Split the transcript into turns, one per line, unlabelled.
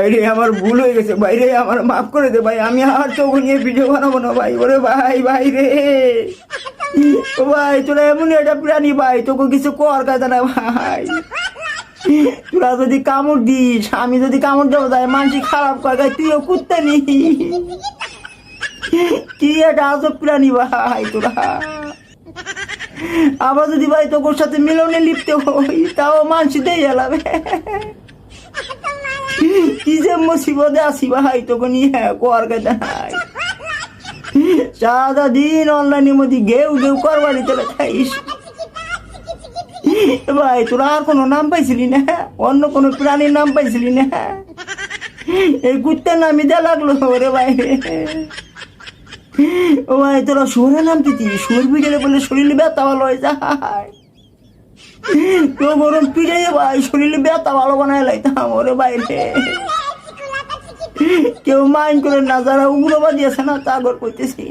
বাইরে আমার ভুল হয়ে গেছে, বাইরে আমার মাফ করে দে ভাই, আমি আর চোখ নিয়ে ভিডিও বানাবো না ভাই, ওরে ভাই ভাই রে। ও ভাই, তোরা এমন একটা প্রাণী ভাই, তোকে কিছু কর কাজ না ভাই। তোরা যদি কামড় দিস, আমি যদি কামড় দেবো তাই মানুষ খারাপ করে তুইও কুত্তে নি। কি একটা আজব প্রাণী ভাই তোরা। আবার যদি ভাই তোর সাথে মিলনে লিপ্ত হই, তাও মানুষ দিয়ে এলাবে। কি যে মুসিবতে আসি ভাই তোকে নিয়ে কর কাজে নাই সারা দিন অনলাইনের মধ্যে গেউ গেউ করবাড়ি চলে খাইস ভাই, তোরা আর কোনো নাম পাইছিলি না? অন্য কোনো প্রাণীর নাম পাইছিলি না? এই কুত্তার নামই দেওয়া লাগল ওরে ভাই। ও ভাই, তোরা শুয়ারের নাম দিতি শুয়ার পিঠে বলে শরীরে ব্যথা ভালো হয়ে যায় তো গরম পিঠে ভাই, শরীরে ব্যথা ভালো বানায় লাইতাম ওরে বাইরে কেউ মাইন করে না যারা উগ্রবাদী আছে না তা গর করতেছি